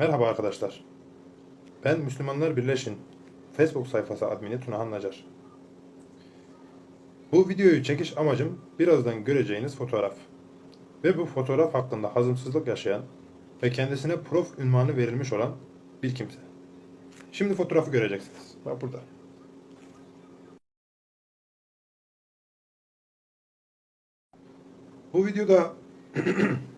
Merhaba arkadaşlar. Ben Müslümanlar Birleşin Facebook sayfası admini Tunahan Nacar. Bu videoyu çekiş amacım birazdan göreceğiniz fotoğraf. Ve bu fotoğraf hakkında hazımsızlık yaşayan ve kendisine prof ünvanı verilmiş olan bir kimse. Şimdi fotoğrafı göreceksiniz. Bak burada. Bu videoda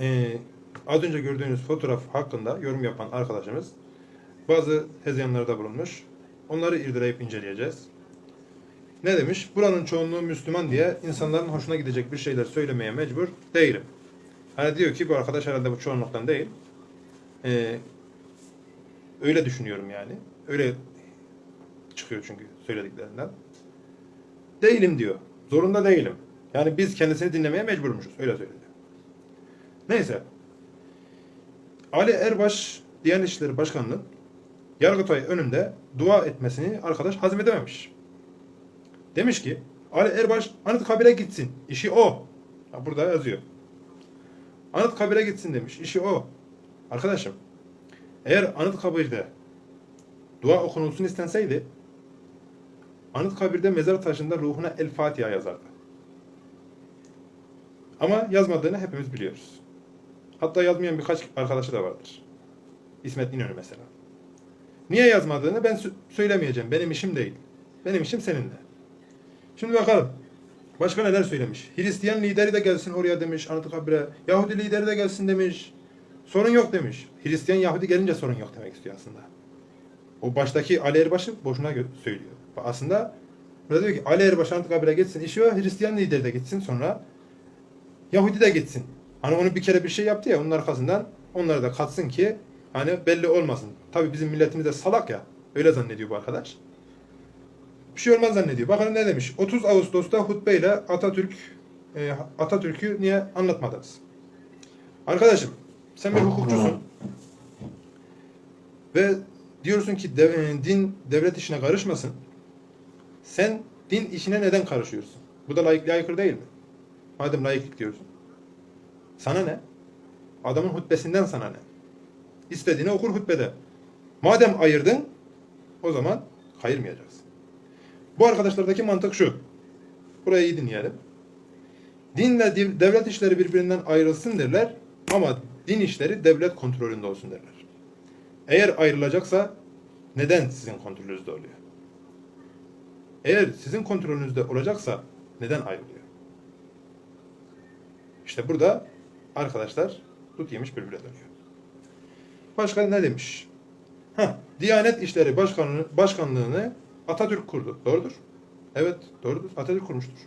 Ee, az önce gördüğünüz fotoğraf hakkında yorum yapan arkadaşımız bazı tezyanlarda bulunmuş. Onları irdeleyip inceleyeceğiz. Ne demiş? Buranın çoğunluğu Müslüman diye insanların hoşuna gidecek bir şeyler söylemeye mecbur değilim. Hani diyor ki bu arkadaş herhalde bu çoğunluktan değil. Ee, öyle düşünüyorum yani. Öyle çıkıyor çünkü söylediklerinden. Değilim diyor. Zorunda değilim. Yani biz kendisini dinlemeye mecburmuşuz. Öyle söylüyor. Neyse. Ali Erbaş Diyanet İşleri Başkanı'nın Yargıtay önünde dua etmesini arkadaş hazmedememiş. Demiş ki Ali Erbaş Anıtkabir'e gitsin. İşi o. Burada yazıyor. Anıtkabir'e gitsin demiş. İşi o. Arkadaşım eğer Anıtkabir'de dua okunulsun istenseydi Anıtkabir'de mezar taşında ruhuna El Fatiha yazardı. Ama yazmadığını hepimiz biliyoruz. Hatta yazmayan birkaç arkadaşı da vardır. İsmet İnönü mesela. Niye yazmadığını ben sö- söylemeyeceğim. Benim işim değil. Benim işim seninle. Şimdi bakalım. Başka neler söylemiş? Hristiyan lideri de gelsin oraya demiş Anıtkabir'e. Yahudi lideri de gelsin demiş. Sorun yok demiş. Hristiyan Yahudi gelince sorun yok demek istiyor aslında. O baştaki Ali Erbaş'ı boşuna söylüyor. Aslında burada diyor ki Ali Erbaş Anıtkabir'e gitsin. İşi o Hristiyan lideri de gitsin sonra Yahudi de gitsin. Hani onu bir kere bir şey yaptı ya onun arkasından onları da katsın ki hani belli olmasın. Tabi bizim milletimiz de salak ya. Öyle zannediyor bu arkadaş. Bir şey olmaz zannediyor. Bakın ne demiş. 30 Ağustos'ta hutbeyle Atatürk e, Atatürk'ü niye anlatmadınız? Arkadaşım sen bir hukukçusun. Ve diyorsun ki dev- e, din devlet işine karışmasın. Sen din işine neden karışıyorsun? Bu da layıklığa aykırı değil mi? Madem layıklık diyorsun. Sana ne? Adamın hutbesinden sana ne? İstediğini okur hutbede. Madem ayırdın, o zaman kayırmayacaksın. Bu arkadaşlardaki mantık şu. Burayı iyi dinleyelim. Dinle devlet işleri birbirinden ayrılsın derler ama din işleri devlet kontrolünde olsun derler. Eğer ayrılacaksa neden sizin kontrolünüzde oluyor? Eğer sizin kontrolünüzde olacaksa neden ayrılıyor? İşte burada arkadaşlar tut yemiş bülbüle dönüyor. Başka ne demiş? Heh, Diyanet İşleri Başkanlığı, Başkanlığını Atatürk kurdu. Doğrudur. Evet doğrudur. Atatürk kurmuştur.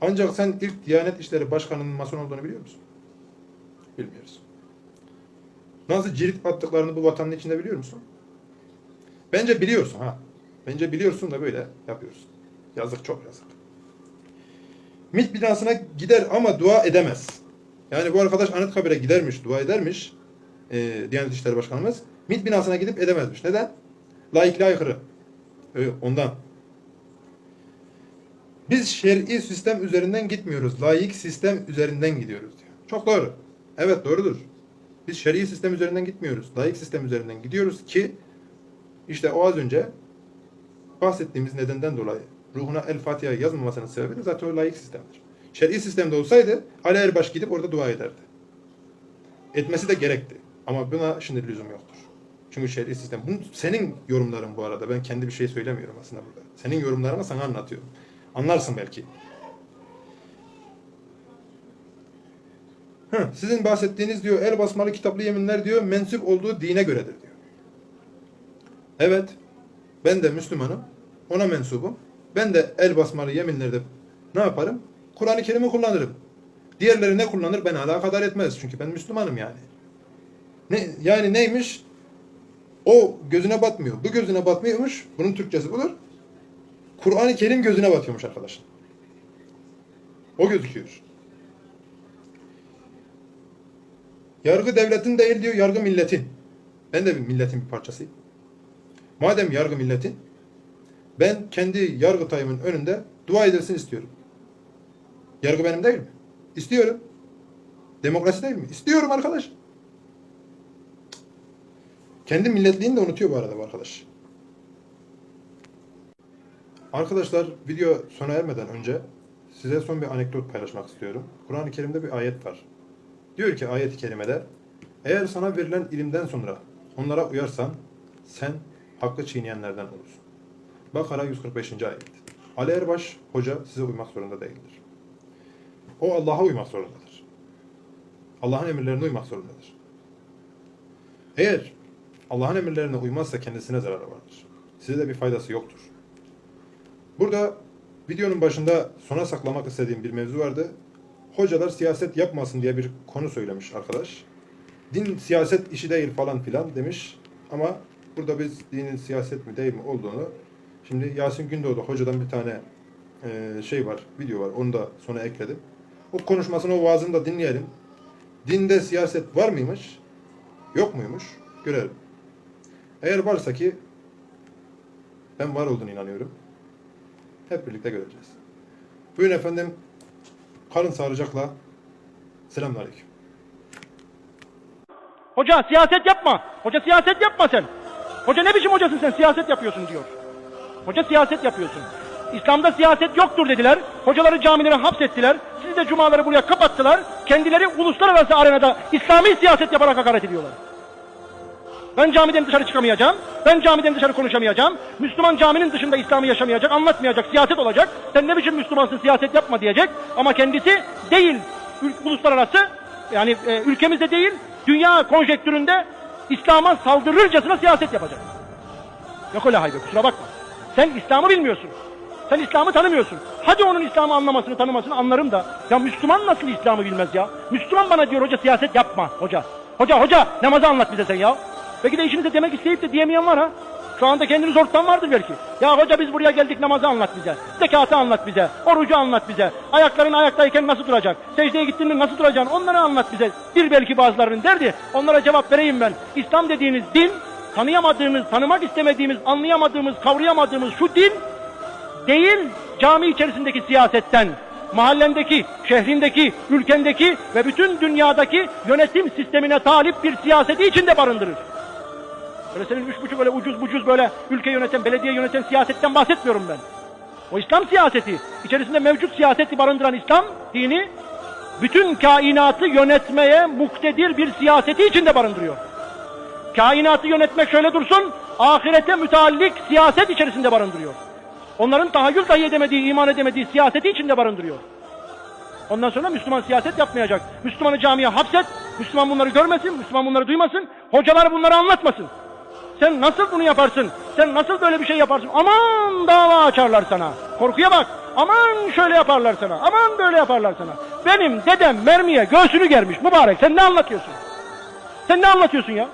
Ancak sen ilk Diyanet İşleri Başkanı'nın mason olduğunu biliyor musun? Bilmiyoruz. Nasıl cirit attıklarını bu vatanın içinde biliyor musun? Bence biliyorsun ha. Bence biliyorsun da böyle yapıyorsun. Yazık çok yazık. MİT binasına gider ama dua edemez. Yani bu arkadaş Anıtkabir'e gidermiş, dua edermiş. E, Diyanet İşleri Başkanımız. MİT binasına gidip edemezmiş. Neden? Laikliğe aykırı. Öyle, ondan. Biz şer'i sistem üzerinden gitmiyoruz. Laik sistem üzerinden gidiyoruz diyor. Çok doğru. Evet doğrudur. Biz şer'i sistem üzerinden gitmiyoruz. Laik sistem üzerinden gidiyoruz ki işte o az önce bahsettiğimiz nedenden dolayı ruhuna El Fatiha yazmamasının sebebi de zaten o layık sistemdir. Şer'i sistemde olsaydı Ali Erbaş gidip orada dua ederdi. Etmesi de gerekti. Ama buna şimdi lüzum yoktur. Çünkü şer'i sistem. Bunu senin yorumların bu arada. Ben kendi bir şey söylemiyorum aslında burada. Senin yorumlarını sana anlatıyorum. Anlarsın belki. Hı, sizin bahsettiğiniz diyor el basmalı kitaplı yeminler diyor mensup olduğu dine göredir diyor. Evet. Ben de Müslümanım. Ona mensubum. Ben de el basmalı yeminlerde ne yaparım? Kur'an-ı Kerim'i kullanırım. Diğerleri ne kullanır beni alakadar etmez. Çünkü ben Müslümanım yani. Ne, yani neymiş? O gözüne batmıyor. Bu gözüne batmıyormuş. Bunun Türkçesi budur. Kur'an-ı Kerim gözüne batıyormuş arkadaşlar. O gözüküyor. Yargı devletin değil diyor, yargı milletin. Ben de milletin bir parçasıyım. Madem yargı milletin, ben kendi yargıtayımın önünde dua edilsin istiyorum. Yargı benim değil mi? İstiyorum. Demokrasi değil mi? İstiyorum arkadaş. Kendi milletliğini de unutuyor bu arada bu arkadaş. Arkadaşlar video sona ermeden önce size son bir anekdot paylaşmak istiyorum. Kur'an-ı Kerim'de bir ayet var. Diyor ki ayet-i kerimede eğer sana verilen ilimden sonra onlara uyarsan sen hakkı çiğneyenlerden olursun. Bakara 145. ayet. Ali Erbaş hoca size uymak zorunda değildir. O Allah'a uymak zorundadır. Allah'ın emirlerine uymak zorundadır. Eğer Allah'ın emirlerine uymazsa kendisine zararı vardır. Size de bir faydası yoktur. Burada videonun başında sona saklamak istediğim bir mevzu vardı. Hocalar siyaset yapmasın diye bir konu söylemiş arkadaş. Din siyaset işi değil falan filan demiş. Ama burada biz dinin siyaset mi değil mi olduğunu şimdi Yasin Gündoğdu hocadan bir tane şey var, video var. Onu da sona ekledim. O konuşmasını, o vaazını da dinleyelim. Dinde siyaset var mıymış? Yok muymuş? Görelim. Eğer varsa ki ben var olduğunu inanıyorum. Hep birlikte göreceğiz. Buyurun efendim. Kalın sağlıcakla. Selamünaleyküm. Hoca siyaset yapma. Hoca siyaset yapma sen. Hoca ne biçim hocasın sen siyaset yapıyorsun diyor. Hoca siyaset yapıyorsun. İslam'da siyaset yoktur dediler. Hocaları camilere hapsettiler. Sizi de cumaları buraya kapattılar. Kendileri uluslararası arenada İslami siyaset yaparak hakaret ediyorlar. Ben camiden dışarı çıkamayacağım. Ben camiden dışarı konuşamayacağım. Müslüman caminin dışında İslam'ı yaşamayacak, anlatmayacak, siyaset olacak. Sen ne biçim Müslümansın siyaset yapma diyecek. Ama kendisi değil uluslararası yani e, ülkemizde değil dünya konjektüründe İslam'a saldırırcasına siyaset yapacak. Yok öyle haybe kusura bakma. Sen İslam'ı bilmiyorsun. Sen İslam'ı tanımıyorsun. Hadi onun İslam'ı anlamasını tanımasını anlarım da. Ya Müslüman nasıl İslam'ı bilmez ya? Müslüman bana diyor hoca siyaset yapma hoca. Hoca hoca namazı anlat bize sen ya. Belki de işinize demek isteyip de diyemeyen var ha. Şu anda kendini zor tutan vardır belki. Ya hoca biz buraya geldik namazı anlat bize. Zekatı anlat bize. Orucu anlat bize. Ayakların ayaktayken nasıl duracak? Secdeye gittin mi nasıl duracaksın? Onları anlat bize. Bir belki bazılarının derdi. Onlara cevap vereyim ben. İslam dediğiniz din tanıyamadığımız, tanımak istemediğimiz, anlayamadığımız, kavrayamadığımız şu din değil cami içerisindeki siyasetten, mahallendeki, şehrindeki, ülkendeki ve bütün dünyadaki yönetim sistemine talip bir siyaseti içinde barındırır. Böyle senin üç buçuk böyle ucuz bucuz böyle ülke yöneten, belediye yöneten siyasetten bahsetmiyorum ben. O İslam siyaseti, içerisinde mevcut siyaseti barındıran İslam dini, bütün kainatı yönetmeye muktedir bir siyaseti içinde barındırıyor. Kainatı yönetmek şöyle dursun, ahirete müteallik siyaset içerisinde barındırıyor. Onların tahayyül dahi edemediği, iman edemediği siyaseti içinde barındırıyor. Ondan sonra Müslüman siyaset yapmayacak. Müslümanı camiye hapset, Müslüman bunları görmesin, Müslüman bunları duymasın, hocalar bunları anlatmasın. Sen nasıl bunu yaparsın? Sen nasıl böyle bir şey yaparsın? Aman dava açarlar sana. Korkuya bak. Aman şöyle yaparlar sana. Aman böyle yaparlar sana. Benim dedem mermiye göğsünü germiş mübarek. Sen ne anlatıyorsun? Sen ne anlatıyorsun ya?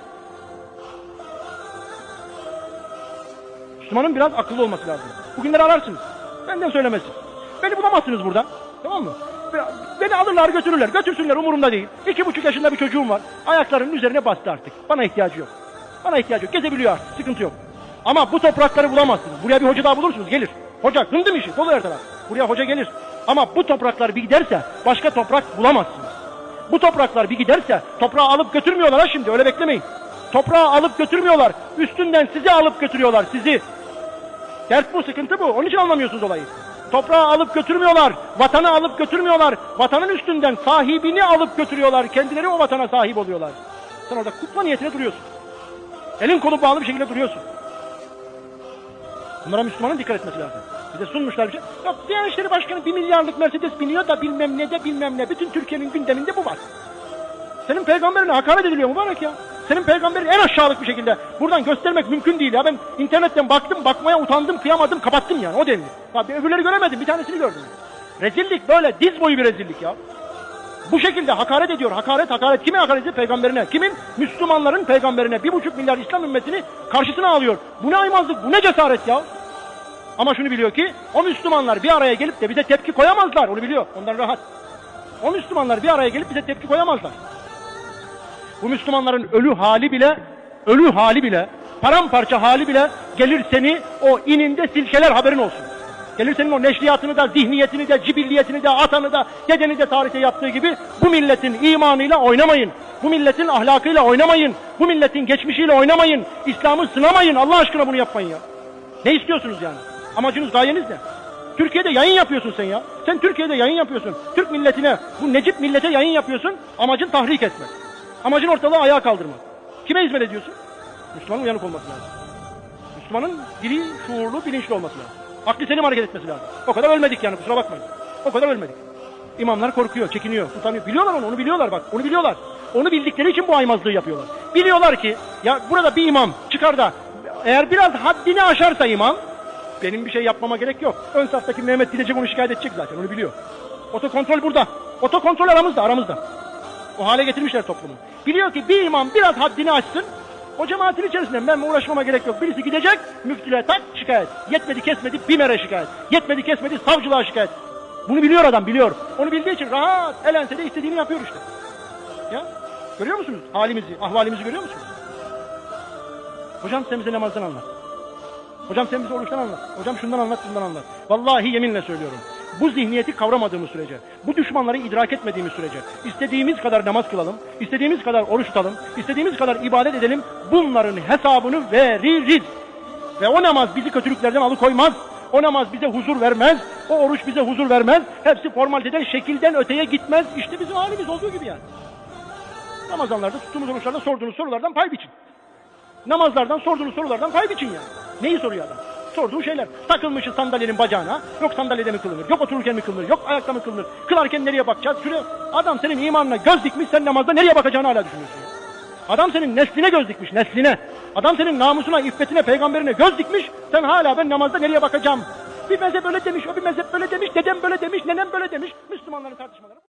Müslümanın biraz akıllı olması lazım. Bugünleri ararsınız. Benden söylemesin. Beni bulamazsınız burada. Tamam mı? Be- Beni alırlar götürürler. Götürsünler umurumda değil. İki buçuk yaşında bir çocuğum var. Ayaklarının üzerine bastı artık. Bana ihtiyacı yok. Bana ihtiyacı yok. Gezebiliyor artık. Sıkıntı yok. Ama bu toprakları bulamazsınız. Buraya bir hoca daha bulursunuz. Gelir. Hoca hındım işi. Dolu her taraf. Buraya hoca gelir. Ama bu topraklar bir giderse başka toprak bulamazsınız. Bu topraklar bir giderse toprağı alıp götürmüyorlar ha şimdi. Öyle beklemeyin. Toprağı alıp götürmüyorlar. Üstünden sizi alıp götürüyorlar. Sizi. Dert bu, sıkıntı bu. Onun için anlamıyorsunuz olayı. Toprağı alıp götürmüyorlar. Vatanı alıp götürmüyorlar. Vatanın üstünden sahibini alıp götürüyorlar. Kendileri o vatana sahip oluyorlar. Sen orada kukla niyetine duruyorsun. Elin kolu bağlı bir şekilde duruyorsun. Bunlara Müslümanın dikkat etmesi lazım. Bize sunmuşlar bir şey. Yok Diyanet İşleri Başkanı bir milyarlık Mercedes biniyor da bilmem ne de bilmem ne. Bütün Türkiye'nin gündeminde bu var. Senin peygamberine hakaret ediliyor mübarek ya. Senin peygamberin en aşağılık bir şekilde buradan göstermek mümkün değil ya. Ben internetten baktım, bakmaya utandım, kıyamadım, kapattım yani o denli. Ya bir öbürleri göremedim, bir tanesini gördüm. Rezillik böyle diz boyu bir rezillik ya. Bu şekilde hakaret ediyor. Hakaret, hakaret. Kime hakaret ediyor? Peygamberine. Kimin? Müslümanların peygamberine. Bir buçuk milyar İslam ümmetini karşısına alıyor. Bu ne aymazlık, bu ne cesaret ya. Ama şunu biliyor ki o Müslümanlar bir araya gelip de bize tepki koyamazlar. Onu biliyor. Ondan rahat. O Müslümanlar bir araya gelip bize tepki koyamazlar. Bu Müslümanların ölü hali bile, ölü hali bile, paramparça hali bile gelir seni o ininde silkeler haberin olsun. Gelir senin o neşriyatını da, zihniyetini de, cibilliyetini de, atanı da, dedeni de tarihte yaptığı gibi bu milletin imanıyla oynamayın. Bu milletin ahlakıyla oynamayın. Bu milletin geçmişiyle oynamayın. İslam'ı sınamayın. Allah aşkına bunu yapmayın ya. Ne istiyorsunuz yani? Amacınız, gayeniz ne? Türkiye'de yayın yapıyorsun sen ya. Sen Türkiye'de yayın yapıyorsun. Türk milletine, bu Necip millete yayın yapıyorsun. Amacın tahrik etmek. Amacın ortalığı ayağa kaldırmak. Kime hizmet ediyorsun? Müslümanın uyanık olması lazım. Müslümanın dili şuurlu, bilinçli olması lazım. Aklı selim hareket etmesi lazım. O kadar ölmedik yani kusura bakmayın. O kadar ölmedik. İmamlar korkuyor, çekiniyor, utanıyor. Biliyorlar onu, onu biliyorlar bak. Onu biliyorlar. Onu bildikleri için bu aymazlığı yapıyorlar. Biliyorlar ki ya burada bir imam çıkar da eğer biraz haddini aşarsa imam benim bir şey yapmama gerek yok. Ön saftaki Mehmet gidecek onu şikayet edecek zaten onu biliyor. Otokontrol burada. Otokontrol aramızda aramızda. O hale getirmişler toplumu. Biliyor ki bir imam biraz haddini aşsın. O cemaatin içerisinde ben uğraşmama gerek yok. Birisi gidecek müftülüğe tak şikayet. Yetmedi kesmedi BİMER'e şikayet. Yetmedi kesmedi savcılığa şikayet. Bunu biliyor adam biliyor. Onu bildiği için rahat el ensede istediğini yapıyor işte. Ya görüyor musunuz halimizi, ahvalimizi görüyor musunuz? Hocam sen bize namazdan anlat. Hocam sen bize oruçtan anlat. Hocam şundan anlat, bundan anlat. Vallahi yeminle söylüyorum. Bu zihniyeti kavramadığımız sürece, bu düşmanları idrak etmediğimiz sürece, istediğimiz kadar namaz kılalım, istediğimiz kadar oruç tutalım, istediğimiz kadar ibadet edelim, bunların hesabını veririz. Ve o namaz bizi kötülüklerden alıkoymaz. O namaz bize huzur vermez. O oruç bize huzur vermez. Hepsi formaliteden, şekilden öteye gitmez. İşte bizim halimiz olduğu gibi yani. Ramazanlarda tuttuğumuz oruçlarda sorduğunuz sorulardan pay biçin. Namazlardan sorduğunuz sorulardan pay biçin yani. Neyi soruyor adam? Sorduğu şeyler. Takılmışı sandalyenin bacağına. Yok sandalyede mi kılınır? Yok otururken mi kılınır? Yok ayakta mı kılınır? Kılarken nereye bakacağız? Şuraya. Adam senin imanına göz dikmiş. Sen namazda nereye bakacağını hala düşünüyorsun. Adam senin nesline göz dikmiş. Nesline. Adam senin namusuna, iffetine, peygamberine göz dikmiş. Sen hala ben namazda nereye bakacağım? Bir mezhep öyle demiş, o bir mezhep böyle demiş, dedem böyle demiş, nenem böyle demiş. Müslümanların tartışmaları.